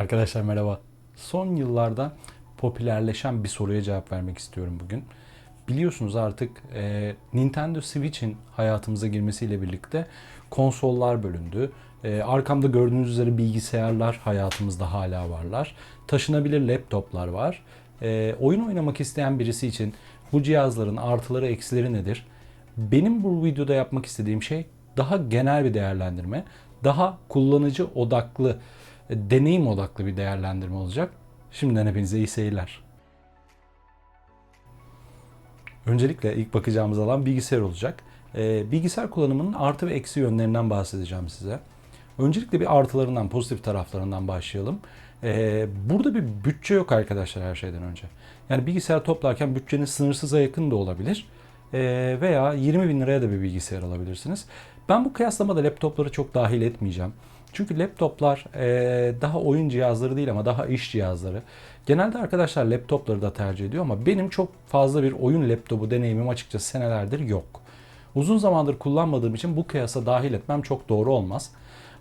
Arkadaşlar merhaba. Son yıllarda popülerleşen bir soruya cevap vermek istiyorum bugün. Biliyorsunuz artık e, Nintendo Switch'in hayatımıza girmesiyle birlikte konsollar bölündü. E, arkamda gördüğünüz üzere bilgisayarlar hayatımızda hala varlar. Taşınabilir laptoplar var. E, oyun oynamak isteyen birisi için bu cihazların artıları eksileri nedir? Benim bu videoda yapmak istediğim şey daha genel bir değerlendirme, daha kullanıcı odaklı, deneyim odaklı bir değerlendirme olacak. Şimdiden hepinize iyi seyirler. Öncelikle ilk bakacağımız alan bilgisayar olacak. Ee, bilgisayar kullanımının artı ve eksi yönlerinden bahsedeceğim size. Öncelikle bir artılarından, pozitif taraflarından başlayalım. Ee, burada bir bütçe yok arkadaşlar her şeyden önce. Yani bilgisayar toplarken bütçeniz sınırsıza yakın da olabilir. Ee, veya 20 bin liraya da bir bilgisayar alabilirsiniz. Ben bu kıyaslamada laptopları çok dahil etmeyeceğim. Çünkü laptoplar e, daha oyun cihazları değil ama daha iş cihazları. Genelde arkadaşlar laptopları da tercih ediyor ama benim çok fazla bir oyun laptopu deneyimim açıkçası senelerdir yok. Uzun zamandır kullanmadığım için bu kıyasa dahil etmem çok doğru olmaz.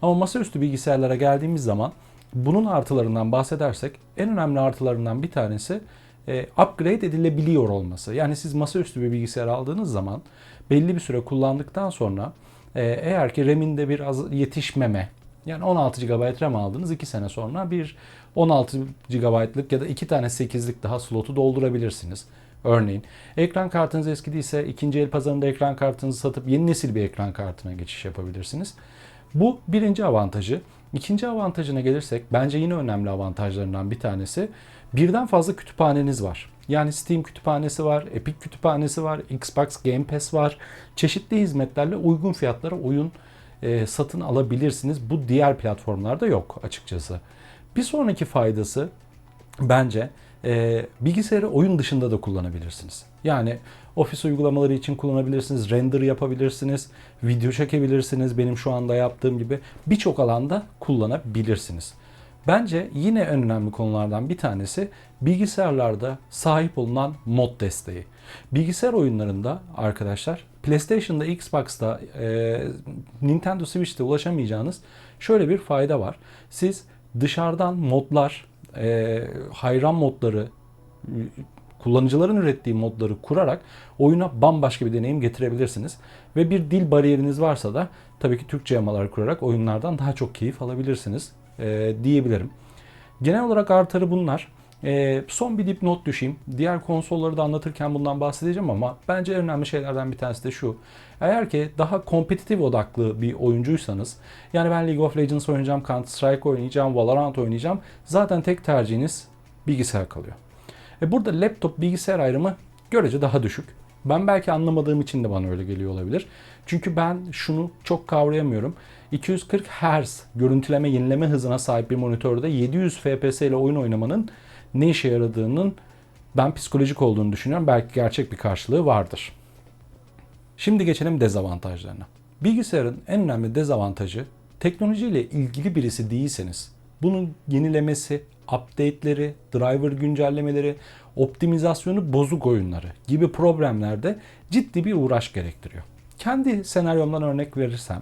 Ama masaüstü bilgisayarlara geldiğimiz zaman bunun artılarından bahsedersek en önemli artılarından bir tanesi e, upgrade edilebiliyor olması. Yani siz masaüstü bir bilgisayar aldığınız zaman belli bir süre kullandıktan sonra e, eğer ki RAM'inde bir az yetişmeme yani 16 GB RAM aldınız 2 sene sonra bir 16 GB'lık ya da 2 tane 8'lik daha slotu doldurabilirsiniz. Örneğin ekran kartınız eskidiyse ikinci el pazarında ekran kartınızı satıp yeni nesil bir ekran kartına geçiş yapabilirsiniz. Bu birinci avantajı. İkinci avantajına gelirsek bence yine önemli avantajlarından bir tanesi birden fazla kütüphaneniz var. Yani Steam kütüphanesi var, Epic kütüphanesi var, Xbox Game Pass var. Çeşitli hizmetlerle uygun fiyatlara oyun e, satın alabilirsiniz. Bu diğer platformlarda yok açıkçası. Bir sonraki faydası bence e, bilgisayarı oyun dışında da kullanabilirsiniz. Yani ofis uygulamaları için kullanabilirsiniz, render yapabilirsiniz, video çekebilirsiniz. Benim şu anda yaptığım gibi birçok alanda kullanabilirsiniz. Bence yine en önemli konulardan bir tanesi bilgisayarlarda sahip olunan mod desteği. Bilgisayar oyunlarında arkadaşlar PlayStation'da, Xbox'ta, e, Nintendo Switch'te ulaşamayacağınız şöyle bir fayda var. Siz dışarıdan modlar, e, hayran modları, kullanıcıların ürettiği modları kurarak oyuna bambaşka bir deneyim getirebilirsiniz. Ve bir dil bariyeriniz varsa da tabii ki Türkçe yamalar kurarak oyunlardan daha çok keyif alabilirsiniz e, diyebilirim. Genel olarak artarı bunlar. E, son bir dipnot düşeyim. Diğer konsolları da anlatırken bundan bahsedeceğim ama bence en önemli şeylerden bir tanesi de şu. Eğer ki daha kompetitif odaklı bir oyuncuysanız yani ben League of Legends oynayacağım, Counter Strike oynayacağım, Valorant oynayacağım zaten tek tercihiniz bilgisayar kalıyor. E burada laptop bilgisayar ayrımı görece daha düşük. Ben belki anlamadığım için de bana öyle geliyor olabilir. Çünkü ben şunu çok kavrayamıyorum. 240 Hz görüntüleme yenileme hızına sahip bir monitörde 700 FPS ile oyun oynamanın ne işe yaradığının ben psikolojik olduğunu düşünüyorum. Belki gerçek bir karşılığı vardır. Şimdi geçelim dezavantajlarına. Bilgisayarın en önemli dezavantajı teknolojiyle ilgili birisi değilseniz bunun yenilemesi, update'leri, driver güncellemeleri, optimizasyonu bozuk oyunları gibi problemlerde ciddi bir uğraş gerektiriyor. Kendi senaryomdan örnek verirsem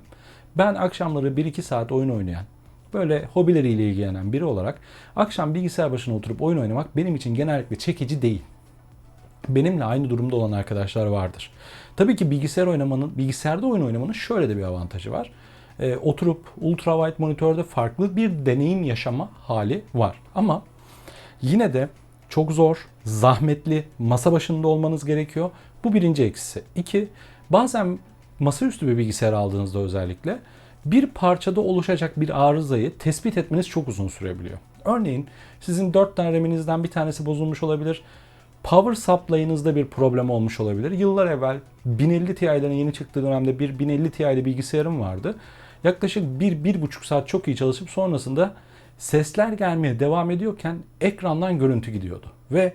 ben akşamları 1-2 saat oyun oynayan böyle hobileriyle ilgilenen biri olarak akşam bilgisayar başına oturup oyun oynamak benim için genellikle çekici değil. Benimle aynı durumda olan arkadaşlar vardır. Tabii ki bilgisayar oynamanın, bilgisayarda oyun oynamanın şöyle de bir avantajı var. Ee, oturup ultra wide monitörde farklı bir deneyim yaşama hali var. Ama yine de çok zor, zahmetli, masa başında olmanız gerekiyor. Bu birinci eksisi. İki, bazen masaüstü bir bilgisayar aldığınızda özellikle bir parçada oluşacak bir arızayı tespit etmeniz çok uzun sürebiliyor. Örneğin sizin 4 tane RAM'inizden bir tanesi bozulmuş olabilir. Power supply'ınızda bir problem olmuş olabilir. Yıllar evvel 1050 Ti'lerin yeni çıktığı dönemde bir 1050 Ti'li bilgisayarım vardı. Yaklaşık 1-1,5 saat çok iyi çalışıp sonrasında sesler gelmeye devam ediyorken ekrandan görüntü gidiyordu. Ve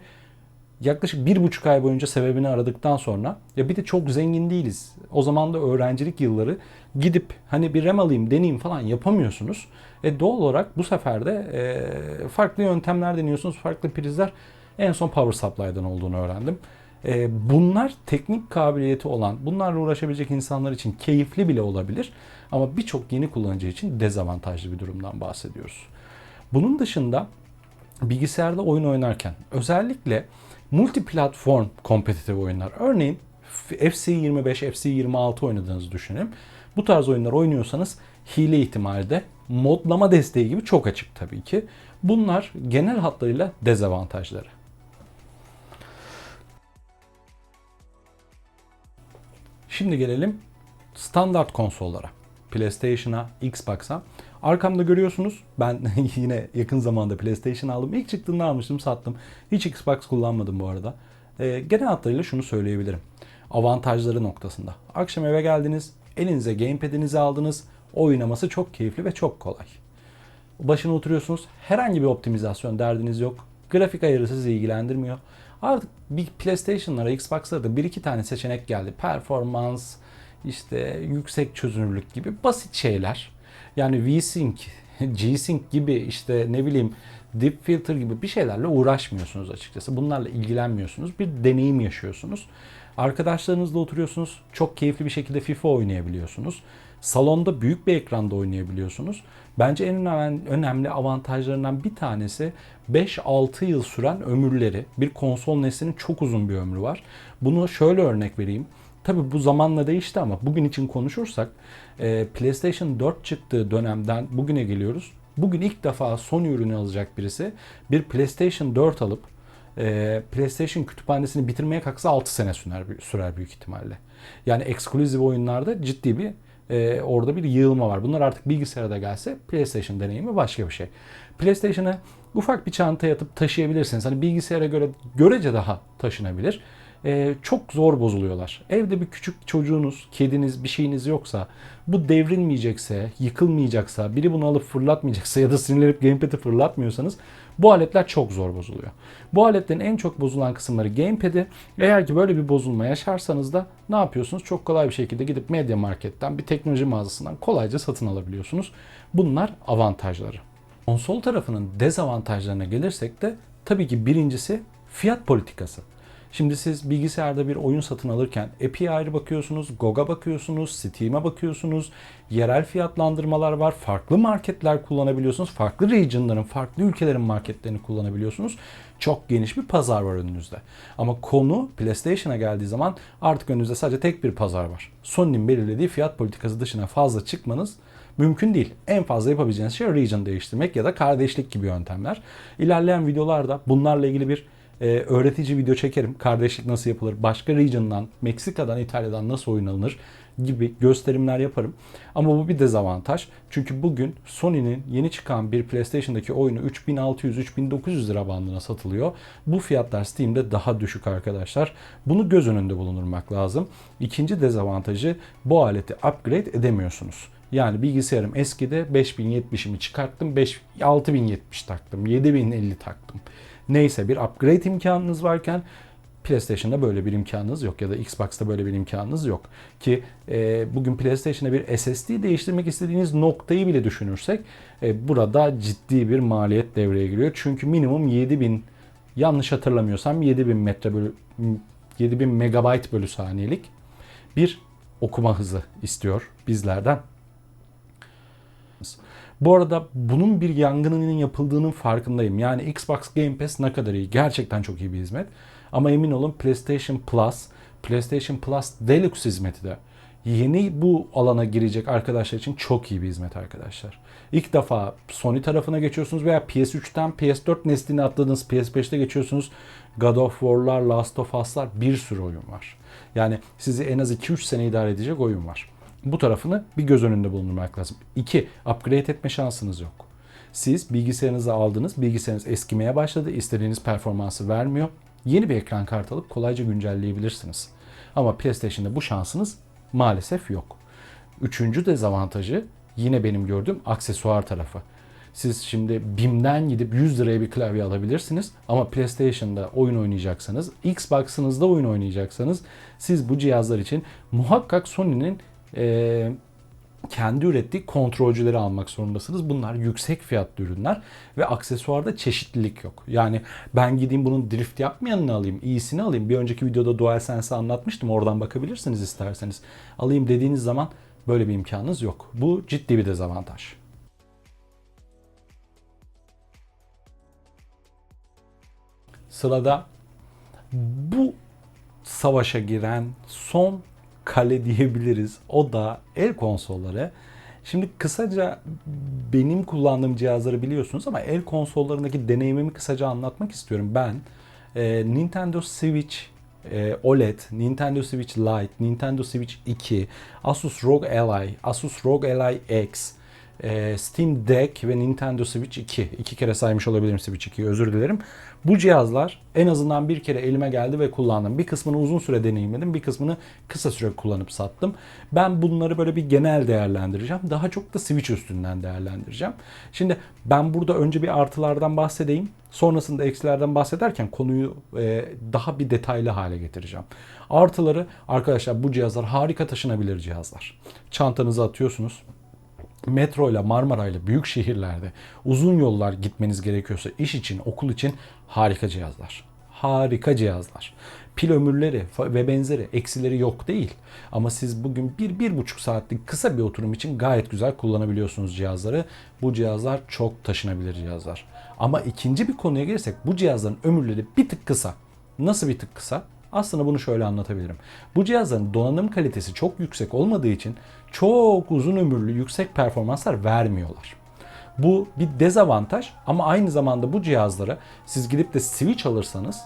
yaklaşık bir buçuk ay boyunca sebebini aradıktan sonra ya bir de çok zengin değiliz. O zaman da öğrencilik yılları gidip hani bir RAM alayım deneyeyim falan yapamıyorsunuz. E doğal olarak bu sefer de e, farklı yöntemler deniyorsunuz. Farklı prizler en son Power Supply'dan olduğunu öğrendim. E, bunlar teknik kabiliyeti olan, bunlarla uğraşabilecek insanlar için keyifli bile olabilir. Ama birçok yeni kullanıcı için dezavantajlı bir durumdan bahsediyoruz. Bunun dışında bilgisayarda oyun oynarken özellikle multi platform kompetitif oyunlar örneğin FC25, FC26 oynadığınızı düşünün. Bu tarz oyunlar oynuyorsanız hile ihtimali de modlama desteği gibi çok açık tabii ki. Bunlar genel hatlarıyla dezavantajları. Şimdi gelelim standart konsollara. PlayStation'a, Xbox'a. Arkamda görüyorsunuz ben yine yakın zamanda PlayStation aldım. İlk çıktığında almıştım sattım. Hiç Xbox kullanmadım bu arada. Ee, genel hatlarıyla şunu söyleyebilirim. Avantajları noktasında. Akşam eve geldiniz, elinize gamepad'inizi aldınız. Oynaması çok keyifli ve çok kolay. Başına oturuyorsunuz. Herhangi bir optimizasyon derdiniz yok. Grafik ayarı sizi ilgilendirmiyor. Artık bir PlayStation'lara, Xbox'lara da bir iki tane seçenek geldi. Performans, işte yüksek çözünürlük gibi basit şeyler. Yani V-Sync, G-Sync gibi işte ne bileyim Deep Filter gibi bir şeylerle uğraşmıyorsunuz açıkçası. Bunlarla ilgilenmiyorsunuz. Bir deneyim yaşıyorsunuz. Arkadaşlarınızla oturuyorsunuz. Çok keyifli bir şekilde FIFA oynayabiliyorsunuz. Salonda büyük bir ekranda oynayabiliyorsunuz. Bence en önemli avantajlarından bir tanesi 5-6 yıl süren ömürleri. Bir konsol neslinin çok uzun bir ömrü var. Bunu şöyle örnek vereyim. Tabi bu zamanla değişti ama bugün için konuşursak e, PlayStation 4 çıktığı dönemden bugüne geliyoruz. Bugün ilk defa Sony ürünü alacak birisi bir PlayStation 4 alıp e, PlayStation kütüphanesini bitirmeye kalksa 6 sene sürer, sürer büyük ihtimalle. Yani ekskluziv oyunlarda ciddi bir e, orada bir yığılma var. Bunlar artık bilgisayara da gelse PlayStation deneyimi başka bir şey. PlayStation'ı ufak bir çantaya atıp taşıyabilirsiniz. Hani bilgisayara göre görece daha taşınabilir e, çok zor bozuluyorlar. Evde bir küçük çocuğunuz, kediniz, bir şeyiniz yoksa, bu devrilmeyecekse, yıkılmayacaksa, biri bunu alıp fırlatmayacaksa ya da sinirlenip gamepad'i fırlatmıyorsanız bu aletler çok zor bozuluyor. Bu aletlerin en çok bozulan kısımları gamepad'i. Eğer ki böyle bir bozulma yaşarsanız da ne yapıyorsunuz? Çok kolay bir şekilde gidip Media Market'ten bir teknoloji mağazasından kolayca satın alabiliyorsunuz. Bunlar avantajları. Konsol tarafının dezavantajlarına gelirsek de tabii ki birincisi fiyat politikası. Şimdi siz bilgisayarda bir oyun satın alırken ayrı bakıyorsunuz, GOG'a bakıyorsunuz, Steam'e bakıyorsunuz. Yerel fiyatlandırmalar var. Farklı marketler kullanabiliyorsunuz. Farklı regionların, farklı ülkelerin marketlerini kullanabiliyorsunuz. Çok geniş bir pazar var önünüzde. Ama konu PlayStation'a geldiği zaman artık önünüzde sadece tek bir pazar var. Sony'nin belirlediği fiyat politikası dışına fazla çıkmanız mümkün değil. En fazla yapabileceğiniz şey region değiştirmek ya da kardeşlik gibi yöntemler. İlerleyen videolarda bunlarla ilgili bir e, öğretici video çekerim. Kardeşlik nasıl yapılır? Başka region'dan, Meksika'dan, İtalya'dan nasıl oyun alınır? gibi gösterimler yaparım. Ama bu bir dezavantaj. Çünkü bugün Sony'nin yeni çıkan bir PlayStation'daki oyunu 3600-3900 lira bandına satılıyor. Bu fiyatlar Steam'de daha düşük arkadaşlar. Bunu göz önünde bulundurmak lazım. İkinci dezavantajı bu aleti upgrade edemiyorsunuz. Yani bilgisayarım eskide 5070'imi çıkarttım, 5, 6070 taktım, 7050 taktım neyse bir upgrade imkanınız varken PlayStation'da böyle bir imkanınız yok ya da Xbox'ta böyle bir imkanınız yok. Ki e, bugün PlayStation'da bir SSD değiştirmek istediğiniz noktayı bile düşünürsek e, burada ciddi bir maliyet devreye giriyor. Çünkü minimum 7000 yanlış hatırlamıyorsam 7000 metre bölü 7000 megabayt bölü saniyelik bir okuma hızı istiyor bizlerden. Bu arada bunun bir yangınının yapıldığının farkındayım. Yani Xbox Game Pass ne kadar iyi. Gerçekten çok iyi bir hizmet. Ama emin olun PlayStation Plus, PlayStation Plus Deluxe hizmeti de yeni bu alana girecek arkadaşlar için çok iyi bir hizmet arkadaşlar. İlk defa Sony tarafına geçiyorsunuz veya PS3'ten PS4 neslini atladığınız PS5'te geçiyorsunuz. God of War'lar, Last of Us'lar bir sürü oyun var. Yani sizi en az 2-3 sene idare edecek oyun var. Bu tarafını bir göz önünde bulundurmak lazım. İki, upgrade etme şansınız yok. Siz bilgisayarınızı aldınız, bilgisayarınız eskimeye başladı, istediğiniz performansı vermiyor. Yeni bir ekran kartı alıp kolayca güncelleyebilirsiniz. Ama PlayStation'da bu şansınız maalesef yok. Üçüncü dezavantajı yine benim gördüğüm aksesuar tarafı. Siz şimdi BİM'den gidip 100 liraya bir klavye alabilirsiniz ama PlayStation'da oyun oynayacaksanız, Xbox'ınızda oyun oynayacaksanız siz bu cihazlar için muhakkak Sony'nin e, kendi ürettiği kontrolcüleri almak zorundasınız. Bunlar yüksek fiyatlı ürünler ve aksesuarda çeşitlilik yok. Yani ben gideyim bunun drift yapmayanını alayım, iyisini alayım. Bir önceki videoda DualSense'i anlatmıştım. Oradan bakabilirsiniz isterseniz. Alayım dediğiniz zaman böyle bir imkanınız yok. Bu ciddi bir dezavantaj. Sırada bu savaşa giren son kale diyebiliriz. O da el konsolları. Şimdi kısaca benim kullandığım cihazları biliyorsunuz ama el konsollarındaki deneyimimi kısaca anlatmak istiyorum. Ben e, Nintendo Switch e, OLED, Nintendo Switch Lite, Nintendo Switch 2, Asus ROG Ally, Asus ROG Ally X, e, Steam Deck ve Nintendo Switch 2. İki kere saymış olabilirim Switch 2'yi özür dilerim. Bu cihazlar en azından bir kere elime geldi ve kullandım. Bir kısmını uzun süre deneyimledim, bir kısmını kısa süre kullanıp sattım. Ben bunları böyle bir genel değerlendireceğim. Daha çok da Switch üstünden değerlendireceğim. Şimdi ben burada önce bir artılardan bahsedeyim. Sonrasında eksilerden bahsederken konuyu e, daha bir detaylı hale getireceğim. Artıları arkadaşlar bu cihazlar harika taşınabilir cihazlar. Çantanızı atıyorsunuz metro ile Marmara ile büyük şehirlerde uzun yollar gitmeniz gerekiyorsa iş için, okul için harika cihazlar. Harika cihazlar. Pil ömürleri ve benzeri eksileri yok değil. Ama siz bugün bir, bir buçuk saatlik kısa bir oturum için gayet güzel kullanabiliyorsunuz cihazları. Bu cihazlar çok taşınabilir cihazlar. Ama ikinci bir konuya gelirsek bu cihazların ömürleri bir tık kısa. Nasıl bir tık kısa? Aslında bunu şöyle anlatabilirim. Bu cihazların donanım kalitesi çok yüksek olmadığı için çok uzun ömürlü yüksek performanslar vermiyorlar. Bu bir dezavantaj ama aynı zamanda bu cihazları siz gidip de Switch alırsanız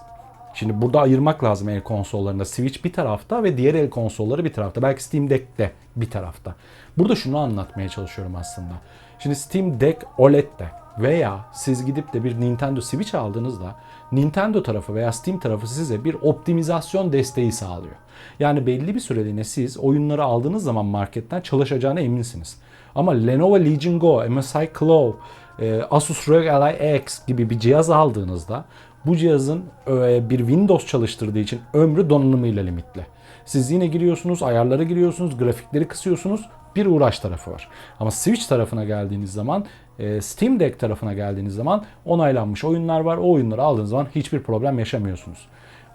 Şimdi burada ayırmak lazım el konsollarında. Switch bir tarafta ve diğer el konsolları bir tarafta. Belki Steam Deck de bir tarafta. Burada şunu anlatmaya çalışıyorum aslında. Şimdi Steam Deck OLED'de veya siz gidip de bir Nintendo Switch aldığınızda Nintendo tarafı veya Steam tarafı size bir optimizasyon desteği sağlıyor. Yani belli bir süreliğine siz oyunları aldığınız zaman marketten çalışacağına eminsiniz. Ama Lenovo Legion Go, MSI Claw, e, Asus ROG Ally X gibi bir cihaz aldığınızda bu cihazın e, bir Windows çalıştırdığı için ömrü donanımıyla limitli. Siz yine giriyorsunuz, ayarlara giriyorsunuz, grafikleri kısıyorsunuz. Bir uğraş tarafı var. Ama Switch tarafına geldiğiniz zaman, e, Steam Deck tarafına geldiğiniz zaman onaylanmış oyunlar var. O oyunları aldığınız zaman hiçbir problem yaşamıyorsunuz.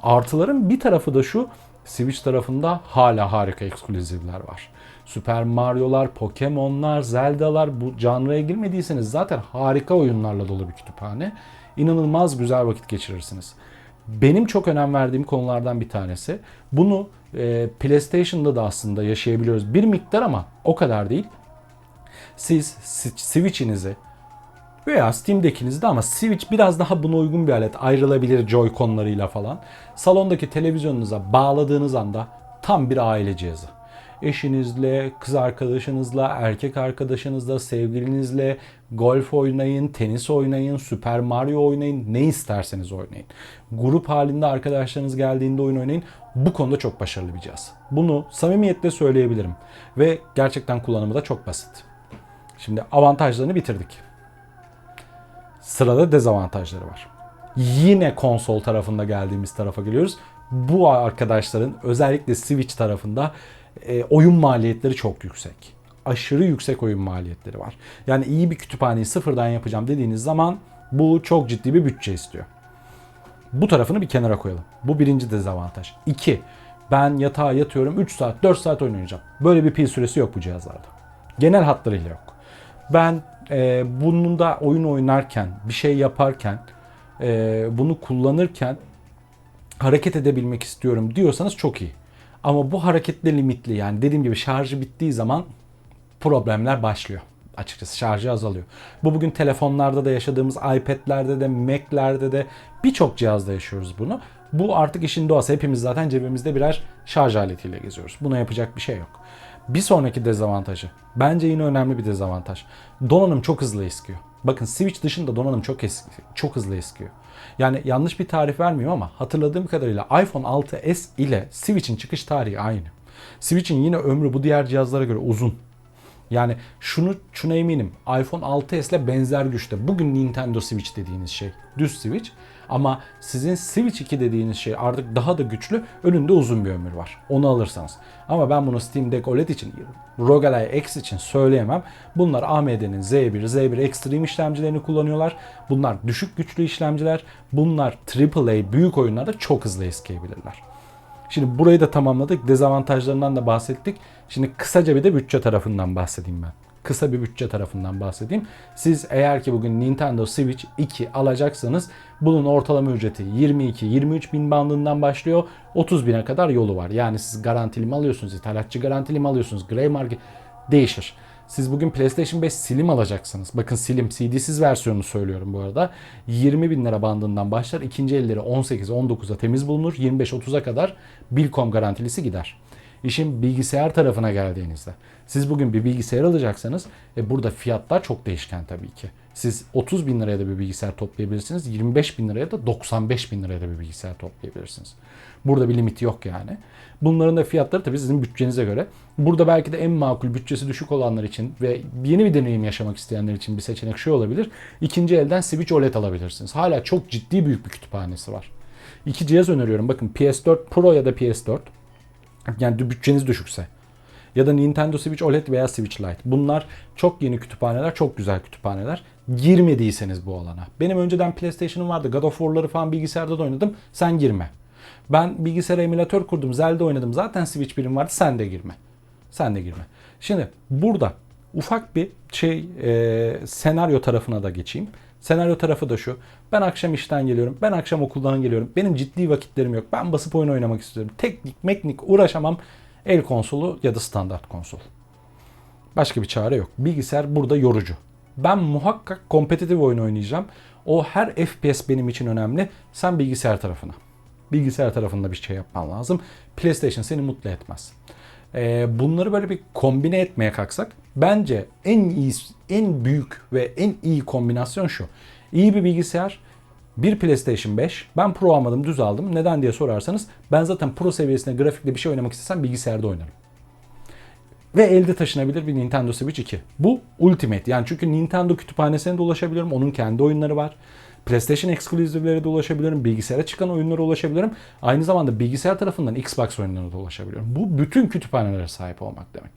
Artıların bir tarafı da şu, Switch tarafında hala harika ekskluzivler var. Super Mario'lar, Pokemon'lar, Zelda'lar bu canraya girmediyseniz zaten harika oyunlarla dolu bir kütüphane. İnanılmaz güzel vakit geçirirsiniz. Benim çok önem verdiğim konulardan bir tanesi. Bunu e, PlayStation'da da aslında yaşayabiliyoruz. Bir miktar ama o kadar değil. Siz Switch'inizi veya Steam Deck'inizde ama Switch biraz daha buna uygun bir alet. Ayrılabilir Joy-Con'larıyla falan. Salondaki televizyonunuza bağladığınız anda tam bir aile cihazı eşinizle, kız arkadaşınızla, erkek arkadaşınızla, sevgilinizle golf oynayın, tenis oynayın, Super Mario oynayın, ne isterseniz oynayın. Grup halinde arkadaşlarınız geldiğinde oyun oynayın. Bu konuda çok başarılı bir cihaz. Bunu samimiyetle söyleyebilirim. Ve gerçekten kullanımı da çok basit. Şimdi avantajlarını bitirdik. Sırada dezavantajları var. Yine konsol tarafında geldiğimiz tarafa geliyoruz. Bu arkadaşların özellikle Switch tarafında e, oyun maliyetleri çok yüksek. Aşırı yüksek oyun maliyetleri var. Yani iyi bir kütüphaneyi sıfırdan yapacağım dediğiniz zaman bu çok ciddi bir bütçe istiyor. Bu tarafını bir kenara koyalım. Bu birinci dezavantaj. İki, ben yatağa yatıyorum 3 saat 4 saat oynayacağım. Böyle bir pil süresi yok bu cihazlarda. Genel hatlarıyla yok. Ben e, bunun da oyun oynarken, bir şey yaparken, e, bunu kullanırken hareket edebilmek istiyorum diyorsanız çok iyi. Ama bu hareketle limitli yani dediğim gibi şarjı bittiği zaman problemler başlıyor. Açıkçası şarjı azalıyor. Bu bugün telefonlarda da yaşadığımız iPad'lerde de Mac'lerde de birçok cihazda yaşıyoruz bunu. Bu artık işin doğası. Hepimiz zaten cebimizde birer şarj aletiyle geziyoruz. Buna yapacak bir şey yok. Bir sonraki dezavantajı. Bence yine önemli bir dezavantaj. Donanım çok hızlı eskiyor. Bakın Switch dışında donanım çok eski, çok hızlı eskiyor. Yani yanlış bir tarif vermiyor ama hatırladığım kadarıyla iPhone 6s ile Switch'in çıkış tarihi aynı. Switch'in yine ömrü bu diğer cihazlara göre uzun. Yani şunu şuna eminim. iPhone 6s ile benzer güçte. Bugün Nintendo Switch dediğiniz şey. Düz Switch. Ama sizin Switch 2 dediğiniz şey artık daha da güçlü. Önünde uzun bir ömür var. Onu alırsanız. Ama ben bunu Steam Deck OLED için, ROG Ally X için söyleyemem. Bunlar AMD'nin Z1, Z1 Extreme işlemcilerini kullanıyorlar. Bunlar düşük güçlü işlemciler. Bunlar AAA büyük oyunlarda çok hızlı eskiyebilirler. Şimdi burayı da tamamladık. Dezavantajlarından da bahsettik. Şimdi kısaca bir de bütçe tarafından bahsedeyim ben. kısa bir bütçe tarafından bahsedeyim. Siz eğer ki bugün Nintendo Switch 2 alacaksanız bunun ortalama ücreti 22-23 bin bandından başlıyor. 30 bine kadar yolu var. Yani siz garantili mi alıyorsunuz, ithalatçı garantili mi alıyorsunuz, Grey Market değişir. Siz bugün PlayStation 5 Slim alacaksınız. Bakın Slim CD'siz versiyonunu söylüyorum bu arada. 20 bin lira bandından başlar. İkinci elleri 18-19'a temiz bulunur. 25-30'a kadar Bilcom garantilisi gider. İşin bilgisayar tarafına geldiğinizde. Siz bugün bir bilgisayar alacaksanız e, burada fiyatlar çok değişken tabii ki. Siz 30 bin liraya da bir bilgisayar toplayabilirsiniz. 25 bin liraya da 95 bin liraya da bir bilgisayar toplayabilirsiniz. Burada bir limiti yok yani. Bunların da fiyatları tabii sizin bütçenize göre. Burada belki de en makul bütçesi düşük olanlar için ve yeni bir deneyim yaşamak isteyenler için bir seçenek şu olabilir. İkinci elden Switch OLED alabilirsiniz. Hala çok ciddi büyük bir kütüphanesi var. İki cihaz öneriyorum. Bakın PS4 Pro ya da PS4. Yani bütçeniz düşükse. Ya da Nintendo Switch OLED veya Switch Lite. Bunlar çok yeni kütüphaneler, çok güzel kütüphaneler. Girmediyseniz bu alana. Benim önceden PlayStation'ım vardı. God of War'ları falan bilgisayarda da oynadım. Sen girme. Ben bilgisayara emülatör kurdum. Zelda oynadım. Zaten Switch birim vardı. Sen de girme. Sen de girme. Şimdi burada ufak bir şey e, senaryo tarafına da geçeyim. Senaryo tarafı da şu. Ben akşam işten geliyorum. Ben akşam okuldan geliyorum. Benim ciddi vakitlerim yok. Ben basıp oyun oynamak istiyorum. Teknik, meknik uğraşamam. El konsolu ya da standart konsol. Başka bir çare yok. Bilgisayar burada yorucu. Ben muhakkak kompetitif oyun oynayacağım. O her FPS benim için önemli. Sen bilgisayar tarafına. Bilgisayar tarafında bir şey yapman lazım. PlayStation seni mutlu etmez. Ee, bunları böyle bir kombine etmeye kalksak bence en iyi, en büyük ve en iyi kombinasyon şu. İyi bir bilgisayar, bir PlayStation 5. Ben Pro almadım, düz aldım. Neden diye sorarsanız ben zaten Pro seviyesinde grafikle bir şey oynamak istesem bilgisayarda oynarım. Ve elde taşınabilir bir Nintendo Switch 2. Bu Ultimate. Yani çünkü Nintendo kütüphanesine de ulaşabilirim. Onun kendi oyunları var. PlayStation eksklusivlere de ulaşabilirim. Bilgisayara çıkan oyunlara ulaşabilirim. Aynı zamanda bilgisayar tarafından Xbox oyunlarına da ulaşabiliyorum. Bu bütün kütüphanelere sahip olmak demek.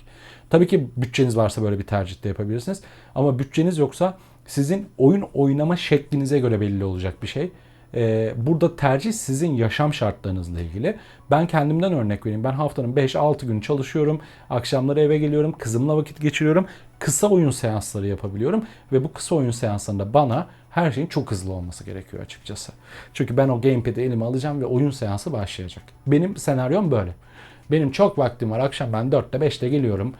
Tabii ki bütçeniz varsa böyle bir tercih de yapabilirsiniz. Ama bütçeniz yoksa sizin oyun oynama şeklinize göre belli olacak bir şey. Ee, burada tercih sizin yaşam şartlarınızla ilgili. Ben kendimden örnek vereyim. Ben haftanın 5-6 gün çalışıyorum. Akşamları eve geliyorum. Kızımla vakit geçiriyorum. Kısa oyun seansları yapabiliyorum. Ve bu kısa oyun seanslarında bana her şeyin çok hızlı olması gerekiyor açıkçası. Çünkü ben o gamepad'i elime alacağım ve oyun seansı başlayacak. Benim senaryom böyle. Benim çok vaktim var. Akşam ben 4'te 5'te geliyorum.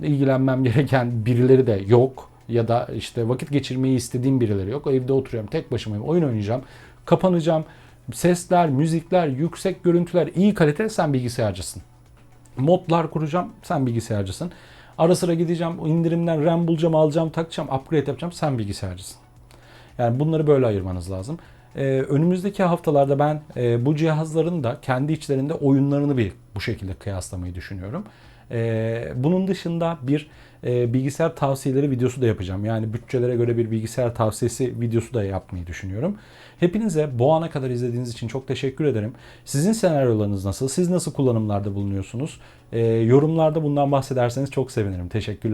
İlgilenmem gereken birileri de yok. Ya da işte vakit geçirmeyi istediğim birileri yok. Evde oturuyorum tek başımayım. Oyun oynayacağım. Kapanacağım. Sesler, müzikler, yüksek görüntüler, iyi kalite sen bilgisayarcısın. Modlar kuracağım sen bilgisayarcısın. Ara sıra gideceğim indirimden RAM bulacağım alacağım takacağım upgrade yapacağım sen bilgisayarcısın. Yani bunları böyle ayırmanız lazım. Ee, önümüzdeki haftalarda ben e, bu cihazların da kendi içlerinde oyunlarını bir bu şekilde kıyaslamayı düşünüyorum. Ee, bunun dışında bir e, bilgisayar tavsiyeleri videosu da yapacağım. Yani bütçelere göre bir bilgisayar tavsiyesi videosu da yapmayı düşünüyorum. Hepinize bu ana kadar izlediğiniz için çok teşekkür ederim. Sizin senaryolarınız nasıl? Siz nasıl kullanımlarda bulunuyorsunuz? Ee, yorumlarda bundan bahsederseniz çok sevinirim. Teşekkürler.